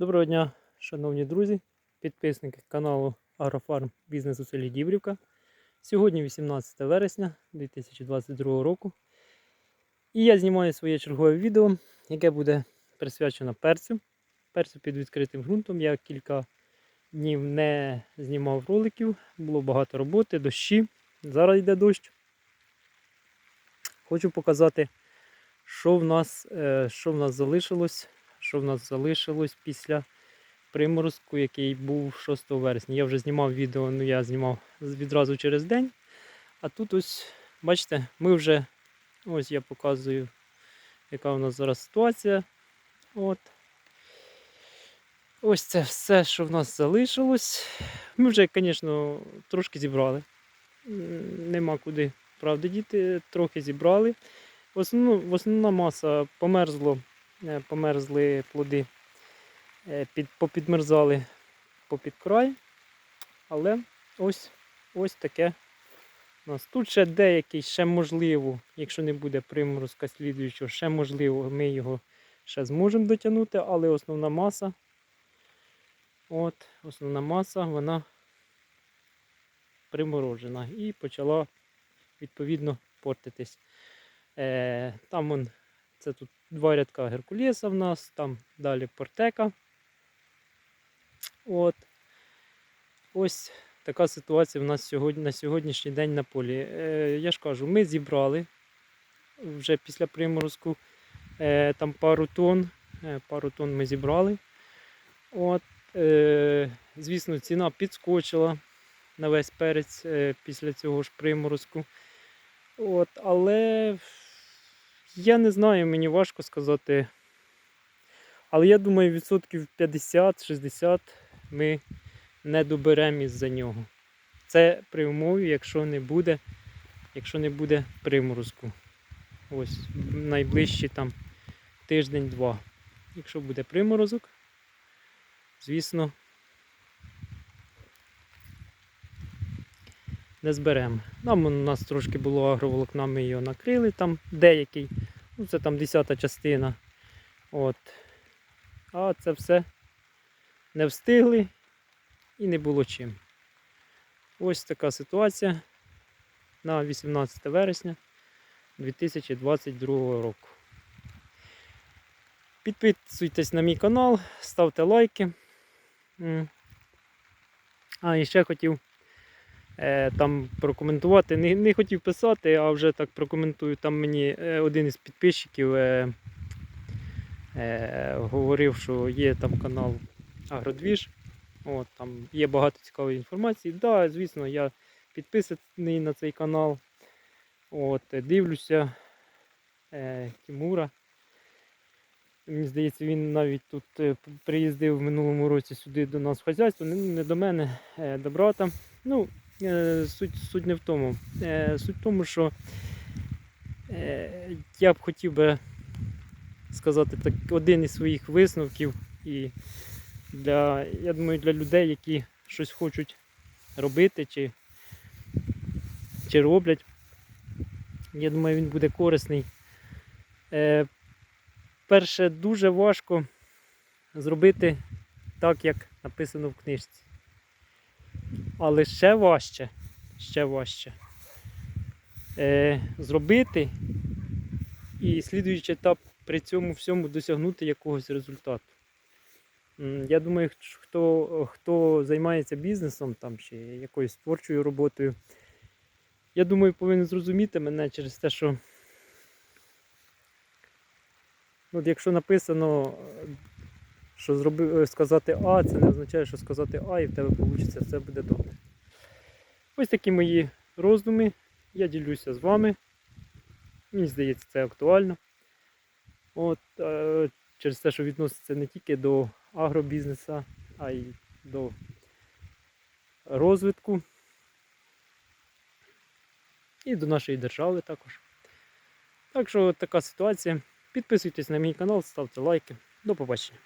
Доброго дня, шановні друзі, підписники каналу Агрофарм Бізнес у селі Дібрівка. Сьогодні 18 вересня 2022 року. І я знімаю своє чергове відео, яке буде присвячено перцю. Перцю під відкритим ґрунтом. Я кілька днів не знімав роликів, було багато роботи, дощі. Зараз йде дощ. Хочу показати, що в нас, е, що в нас залишилось що в нас залишилось після приморозку, який був 6 вересня. Я вже знімав відео, ну я знімав відразу через день. А тут ось, бачите, ми вже, ось я показую, яка у нас зараз ситуація. От. Ось це все, що в нас залишилось. Ми вже, звісно, трошки зібрали. Нема куди правди діти, трохи зібрали. В основна маса померзло е, померзли плоди, е, під, попідмерзали попід край. Але ось ось таке у нас. Тут ще деякий, ще можливо, якщо не буде приморозка слідуючого, ще можливо, ми його ще зможемо дотягнути, але основна маса, от, основна маса, вона приморожена і почала відповідно портитись. Е, там вон, це тут два рядка Геркулеса в нас, там далі портека. От. Ось така ситуація в нас сьогодні, на сьогоднішній день на полі. Е, я ж кажу, ми зібрали вже після приморозку е, там пару тонн. Е, пару тонн ми зібрали. От, е, звісно, ціна підскочила на весь перець е, після цього ж приморозку. От, але я не знаю, мені важко сказати. Але я думаю, відсотків 50-60 ми не доберемо із-за нього. Це при умові, якщо не буде, якщо не буде приморозку. Ось найближчі там тиждень-два. Якщо буде приморозок, звісно, не зберемо. Там у нас трошки було агроволокна, ми його накрили, там деякий, ну це там десята частина. От. А це все не встигли і не було чим. Ось така ситуація на 18 вересня 2022 року. Підписуйтесь на мій канал, ставте лайки. А, ще хотів там прокоментувати. Не, не хотів писати, а вже так прокоментую. Там мені е, один із підписчиків е, е, говорив, що є там канал Агродвіж. От, там є багато цікавої інформації. Так, да, звісно, я підписаний на цей канал. От, е, дивлюся е, Тимура. Мені здається, він навіть тут е, приїздив в минулому році сюди до нас в хазяйство, не, до мене, е, до брата. Ну, е, суть, суть не в тому. Е, суть в тому, що е, я б хотів би сказати так, один із своїх висновків і для, я думаю, для людей, які щось хочуть робити чи, чи роблять. Я думаю, він буде корисний. Е, перше, дуже важко зробити так, як написано в книжці. Але ще важче, ще важче е, зробити і слідуючий етап при цьому всьому досягнути якогось результату. Я думаю, хто, хто займається бізнесом там, чи якоюсь творчою роботою, я думаю, повинен зрозуміти мене через те, що ну, от якщо написано, що зроби, е, сказати А, це не означає, що сказати А і в тебе вийде, все буде добре. Ось такі мої роздуми. Я ділюся з вами. Мені здається, це актуально. От, е, через те, що відноситься не тільки до агробізнесу, а й до розвитку і до нашої держави також. Так що така ситуація. Підписуйтесь на мій канал, ставте лайки. До побачення.